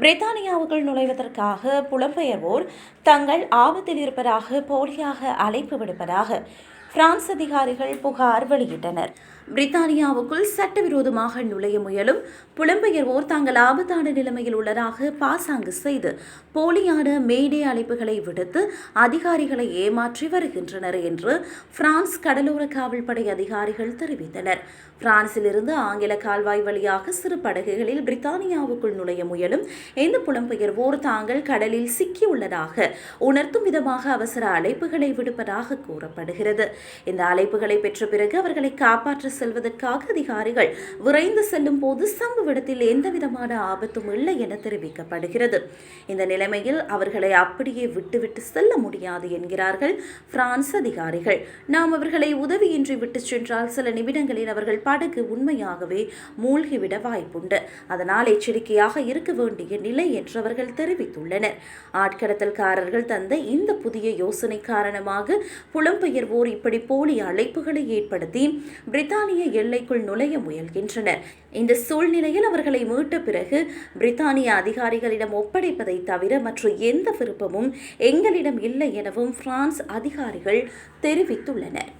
பிரித்தானியாவுக்குள் நுழைவதற்காக புலம்பெயர்வோர் தங்கள் ஆபத்தில் இருப்பதாக போலியாக அழைப்பு விடுப்பதாக பிரான்ஸ் அதிகாரிகள் புகார் வெளியிட்டனர். பிரித்தானியாவுக்குள் சட்டவிரோதமாக நுழைய முயலும் புலம்பெயர்வோர் தாங்கள் ஆபத்தான நிலைமையில் உள்ளதாக பாசாங்கு செய்து போலியான மேடே அழைப்புகளை விடுத்து அதிகாரிகளை ஏமாற்றி வருகின்றனர் என்று பிரான்ஸ் கடலோர காவல்படை அதிகாரிகள் தெரிவித்தனர். பிரான்சிலிருந்து ஆங்கில கால்வாய் வழியாக சிறு படகுகளில் பிரித்தானியாவுக்குள் நுழைய முயலும் இந்த புலம்பெயர்வோர் தாங்கள் கடலில் சிக்கியுள்ளதாக உணர்த்தும் விதமாக அவசர அழைப்புகளை விடுப்பதாக கூறப்படுகிறது. இந்த அழைப்புகளை பெற்ற பிறகு அவர்களை காப்பாற்ற செல்வதற்காக அதிகாரிகள் விரைந்து செல்லும் போது சம்பவ இடத்தில் எந்தவிதமான ஆபத்தும் இல்லை என தெரிவிக்கப்படுகிறது. இந்த நிலைமையில் அவர்களை அப்படியே விட்டுவிட்டு செல்ல முடியாது என்கிறார்கள் பிரான்ஸ் அதிகாரிகள். நாம் அவர்களை உதவியின்றி விட்டு சென்றால் சில நிமிடங்களில் அவர்கள் படகு உண்மையாகவே மூழ்கிவிட வாய்ப்புண்டு. அதனால் எச்சரிக்கையாக இருக்க வேண்டிய நிலை என்று அவர்கள் தெரிவித்துள்ளனர். ஆட்கடத்தல்காரர்கள் தந்த இந்த புதிய யோசனை காரணமாக புலம்பெயர்வோர் இப்படி போலி அழைப்புகளை ஏற்படுத்தி பிரித்தானிய எல்லைக்குள் நுழைய முயல்கின்றனர். இந்த சூழ்நிலையில் அவர்களை மீட்ட பிறகு பிரித்தானிய அதிகாரிகளிடம் ஒப்படைப்பதை தவிர மற்ற எந்த விருப்பமும் எங்களிடம் இல்லை எனவும் பிரான்ஸ் அதிகாரிகள் தெரிவித்துள்ளனர்.